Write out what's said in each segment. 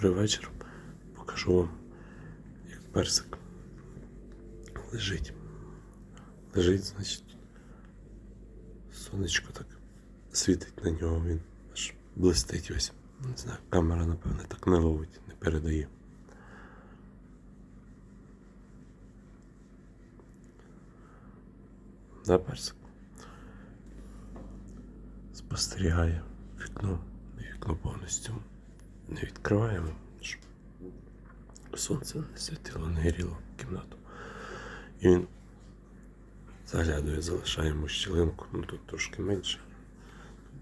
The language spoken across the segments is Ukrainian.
Добрий вечір. Покажу вам, як персик лежить. Лежить, значить, сонечко так світить на нього, він аж блистить ось. Не знаю, камера, напевне, так не ловить, не передає. Да, персик? Спостерігає вікно, вікно повністю не відкриваємо, щоб сонце не світило, не гріло кімнату. І він заглядує, залишаємо щілинку, ну тут трошки менше,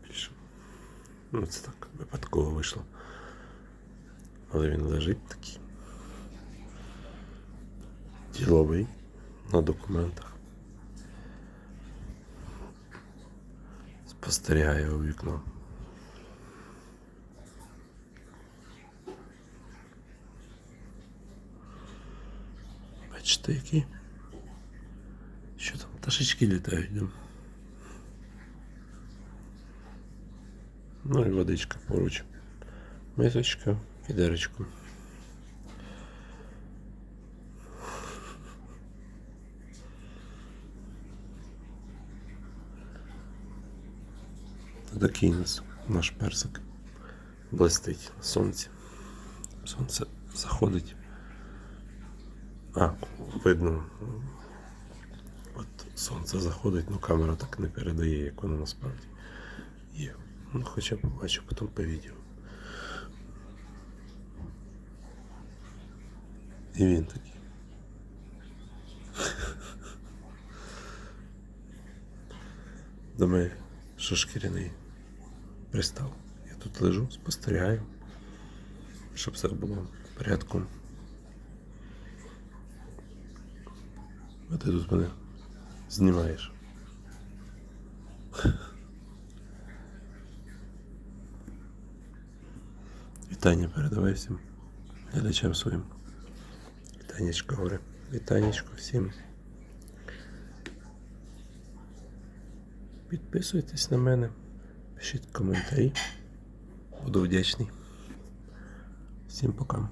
більше. Ну це так випадково вийшло. Але він лежить такий. Діловий на документах. Спостерігає у вікно. Бачите, які? Що там? Пташечки літають. Да? Ну і водичка поруч. Мисочка, відеречко. Такий нас наш персик блистить на сонці. Сонце заходить. А, видно. От сонце заходить, ну камера так не передає, як воно насправді є. Ну, хоча побачу потім по відео. І він такий. Думаю, що шкіряний пристав. Я тут лежу, спостерігаю, щоб все було в порядку. А ти тут мене знімаєш. Вітання передавай всім глядачам своїм. Вітанечко горе. Вітанечко всім. Підписуйтесь на мене, пишіть коментарі. Буду вдячний. Всім пока.